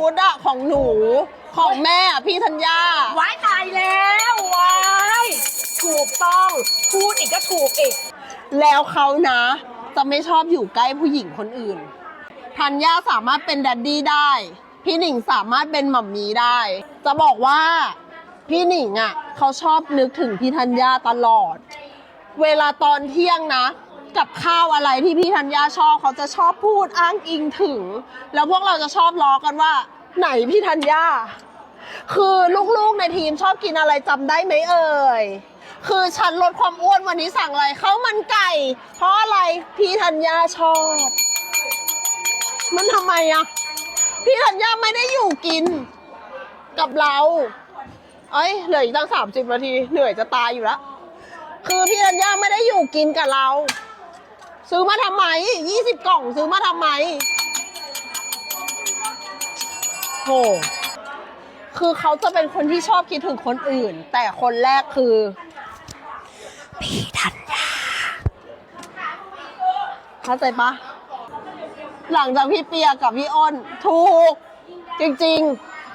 พุธอะของหนู ของแม่อะพี่ธัญญา ว้ายตายแล้วว้ายถูกต้อง พูดอีกก็ถูกอีก แล้วเขานะ จะไม่ชอบอยู่ใกล้ผู้หญิงคนอื่น ธัญญาสามารถเป็นแดดดี้ได้ พี่หนิงสามารถเป็นหมัมมี่ได้ จะบอกว่าพี่หนิงอะเขาชอบนึกถึงพี่ธัญญาตลอด เวลาตอนเที่ยงนะ กับข้าวอะไรที่พี่ธัญญาชอบเขาจะชอบพูดอ้างอิงถึง แล้วพวกเราจะชอบล้อกันว่า ไหนพี่ธัญญาคือลูกๆในทีมชอบกินอะไรจำได้ไหมเอ่ยคือฉันลดความอ้วนวันนี้สั่งอะไรข้าวมันไก่ เพราะอะไรพี่ธัญญาชอบ มันทำไมอะพี่ธัญญาไม่ได้อยู่กิน กับเรา เอ้ยเหลืออีกตั้งสามสิบนาที เหนื่อยจะตายอยู่แล้ว คือพี่ธัญญาไม่ได้อยู่กินกับเรา ซื้อมาทำไมยี่สิบกล่องซื้อมาทำไมโหคือเขาจะเป็นคนที่ชอบคิดถึงคนอื่น แต่คนแรกคือ พี่ธัญญาเข้าใจปะหลังจากพี่เปียกับพี่อ้น ถูก จริง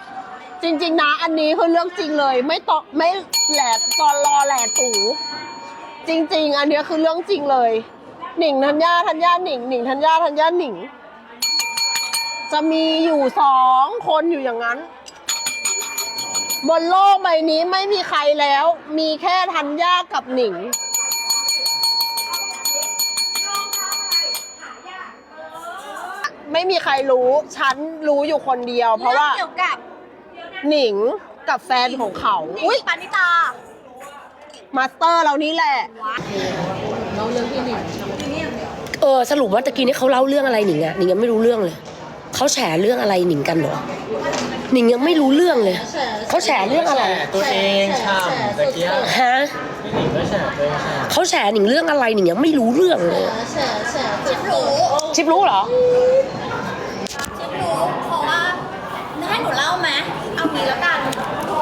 ๆจริงๆนะอันนี้คือเรื่องจริงเลย ไม่ตอไม่แหลกตอนรอแหลกตูจริง ๆ อันนี้คือเรื่องจริงเลย หนิงธัญญาธัญญาหนิงหนิงธัญญาธัญญาหนิง จะมีอยู่สองคนอยู่อย่างนั้น บนโลกใบนี้ไม่มีใครแล้ว มีแค่ธัญญากับหนิง ไม่มีใครรู้ ฉันรู้อยู่คนเดียว เพราะว่าเกี่ยวกับหนิงกับแฟนของเขา อุ้อุ้ยยปานิตา มาสเตอร์เรานี่แหละ เออสรุปว่าตะกี้นี้เขาเล่าเรื่องอะไรหนิงอะหนิงยังไม่รู้เรื่องเลยเขาแฉเรื่องอะไรหนิงกันเหรอหนิงยังไม่รู้เรื่องเลยเขาแฉเรื่องอะไรแฉตัวเองฉ่ำตะเกียบฮะพี่หนิงก็แฉตัวเองฉ่เขาแฉหนิงเรื่องอะไรหนิงยังไม่รู้เรื่องเลยชิปรู้ชิปรู้เหรอ ชิปรู้ เพราะว่าให้หนูเล่าไหมเอางี้แล้วกัน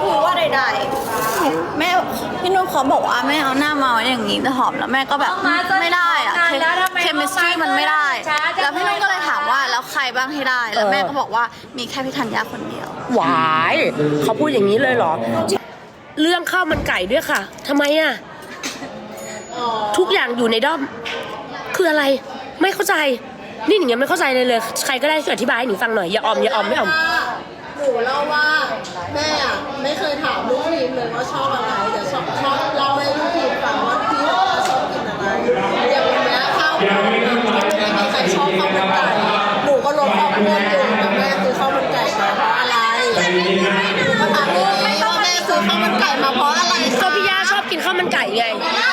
คือว่าใดๆ แม่พี่นุ่นเขาบอกว่าแม่เอาหน้ามาไว้อย่างนี้แต่หอมแล้วแม่ก็แบบไม่ได้อะเคมิสตรีมันไม่ได้แล้วพี่นุ่นก็เลยถามว่าแล้วใครบ้างที่ได้ แล้วแม่ก็บอกว่ามีแค่พี่ธัญญาคนเดียว หวายเขาพูดอย่างนี้เลยเหรอ เรื่องข้าวมันไก่ด้วยค่ะทำไมอะทุกอย่างอยู่ในด้อม คืออะไรไม่เข้าใจ นี่หนิงยังไม่เข้าใจเลยเลย ใครก็ได้ช่วยอธิบายให้หนิงฟังหน่อยอย่าออมอย่าออมไม่ออม หนูเล่าว่าแม่อะไม่เคยถามลูกทีมเลยว่าชอบอะไรแต่ชอบชอบเล่าให้ลูกทีมฟังว่าพี่ชอบกินอะไรอย่างวันเนี้ยข้าวมันไม่มีใครชอบข้าวมันไก่หนูก็ลดความอ้วนอยู่แต่แม่ซื้อข้าวมันไก่มาเพราะอะไรหนูก็ถามลูกว่าแม่ซื้อข้าวมันไก่มาเพราะอะไร ก็คะพี่ย่าชอบกินข้าวมันไก่ไงแม่